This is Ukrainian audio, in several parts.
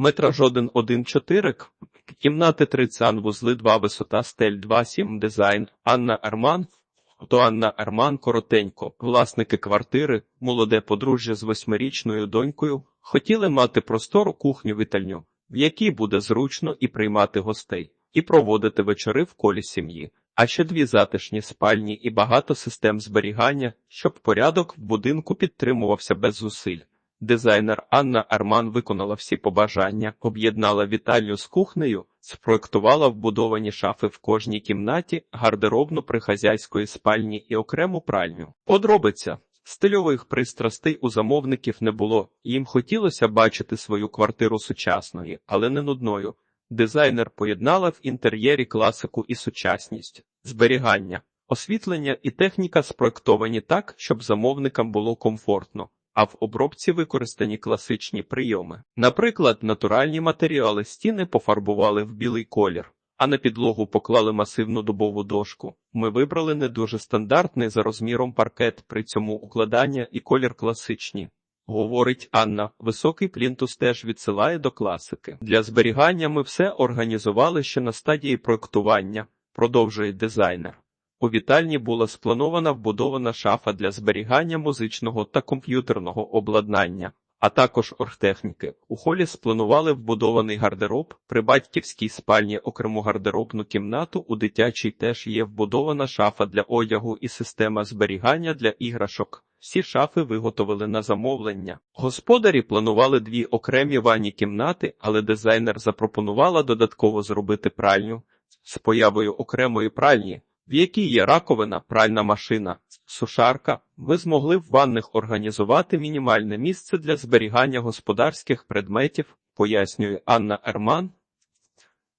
Метраж 1,1,4, кімнати 3 санвузли 2, висота стель 2, 7, дизайн, Анна Арман, то Анна Арман коротенько, власники квартири, молоде подружжя з восьмирічною донькою, хотіли мати простору кухню-вітальню, в якій буде зручно і приймати гостей, і проводити вечори в колі сім'ї, а ще дві затишні спальні і багато систем зберігання, щоб порядок в будинку підтримувався без зусиль. Дизайнер Анна Арман виконала всі побажання, об'єднала вітальню з кухнею, спроектувала вбудовані шафи в кожній кімнаті, гардеробну при хазяйської спальні і окрему пральню. Подробиця. Стильових пристрастей у замовників не було, їм хотілося бачити свою квартиру сучасною, але не нудною. Дизайнер поєднала в інтер'єрі класику і сучасність, зберігання, освітлення і техніка спроектовані так, щоб замовникам було комфортно а в обробці використані класичні прийоми. Наприклад, натуральні матеріали стіни пофарбували в білий колір, а на підлогу поклали масивну дубову дошку. Ми вибрали не дуже стандартний за розміром паркет, при цьому укладання і колір класичні. Говорить Анна, високий плінтус теж відсилає до класики. Для зберігання ми все організували ще на стадії проектування, продовжує дизайнер. У вітальні була спланована вбудована шафа для зберігання музичного та комп'ютерного обладнання, а також оргтехніки. У холі спланували вбудований гардероб, при батьківській спальні окрему гардеробну кімнату, у дитячій теж є вбудована шафа для одягу і система зберігання для іграшок. Всі шафи виготовили на замовлення. Господарі планували дві окремі ванні кімнати, але дизайнер запропонувала додатково зробити пральню з появою окремої пральні в якій є раковина, пральна машина, сушарка, ви змогли в ванних організувати мінімальне місце для зберігання господарських предметів, пояснює Анна Ерман.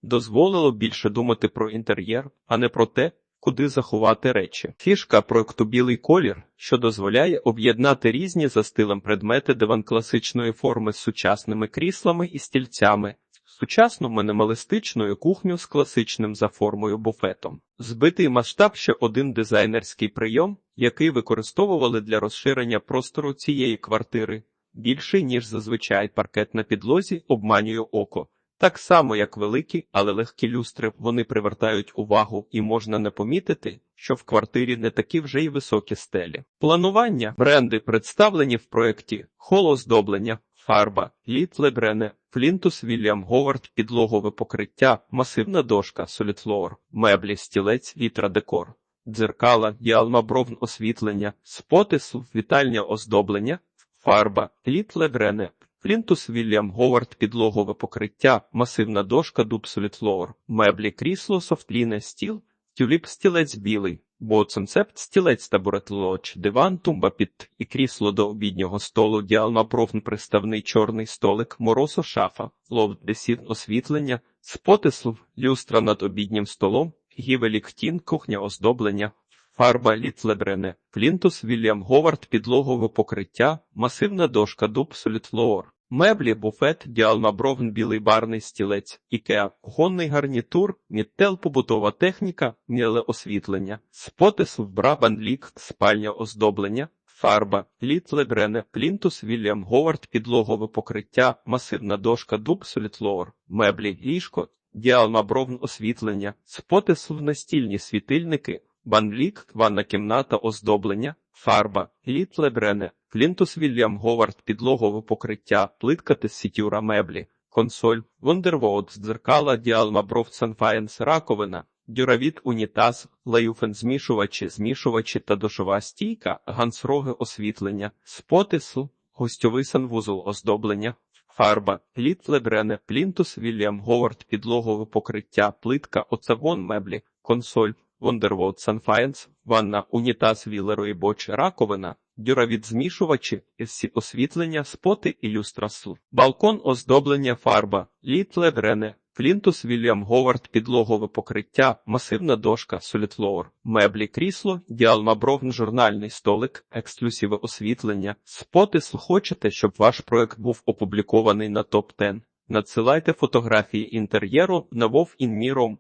Дозволило більше думати про інтер'єр, а не про те, куди заховати речі. Фішка проекту білий колір, що дозволяє об'єднати різні за стилем предмети диван класичної форми з сучасними кріслами і стільцями, сучасну мінімалістичну кухню з класичним за формою буфетом. Збитий масштаб ще один дизайнерський прийом, який використовували для розширення простору цієї квартири, більший, ніж зазвичай паркет на підлозі, обманює око. Так само, як великі, але легкі люстри, вони привертають увагу і можна не помітити, що в квартирі не такі вже й високі стелі. Планування бренди представлені в проєкті холоздоблення, фарба, літ Лебрене, Флінтус Вільям Говард, підлогове покриття, масивна дошка, солітфлоор, меблі, стілець, вітра декор, дзеркала, діалма бровн освітлення, спотис, вітальня оздоблення, фарба, літ Лебрене, Флінтус Вільям Говард, підлогове покриття, масивна дошка, дуб солітфлоор, меблі, крісло, софтліне, стіл, тюліп стілець білий. Бо концепт стілець табурет лоч, диван, тумба під і крісло до обіднього столу, діалма профн приставний чорний столик, моросо шафа, лов десін освітлення, спотислов, люстра над обіднім столом, гівелік тін, кухня оздоблення, фарба літлебрене, плінтус Вільям Говард, підлогове покриття, масивна дошка дуб солітфлоор. Меблі, буфет, діалма бровн, білий барний стілець, ікеа, гонний гарнітур, міттел, побутова техніка, міле освітлення, спотис, брабан, лік, спальня оздоблення, фарба, літ лебрене, плінтус, Вільям Говард, підлогове покриття, масивна дошка, дуб, солітлоор, меблі, ліжко, діалма бровн освітлення, спотис, настільні світильники, банлік, ванна кімната, оздоблення, фарба, літ лебрене, Плінтус Вільям Говард, підлогове покриття, плитка тесітюра меблі, консоль, Вондервоуд, дзеркала, діалма бров Санфаєнс, раковина, дюравіт унітаз, лаюфен змішувачі, змішувачі та душова стійка, гансроги освітлення, спотису, гостьовий санвузол оздоблення, фарба, літ лебрене, плінтус Вільям Говард, підлогове покриття, плитка, оцевон меблі, консоль, Вондервоуд Санфаєнс, ванна, унітаз, вілерої боч, раковина, дюравіт змішувачі, освітлення, споти і люстрасу, балкон оздоблення фарба, літ ледрене, Флінтус Вільям Говард, підлогове покриття, масивна дошка, солітфлоор, меблі, крісло, діалма бровн, журнальний столик, ексклюзиве освітлення, споти хочете, щоб ваш проект був опублікований на топ 10 Надсилайте фотографії інтер'єру на Вов WoW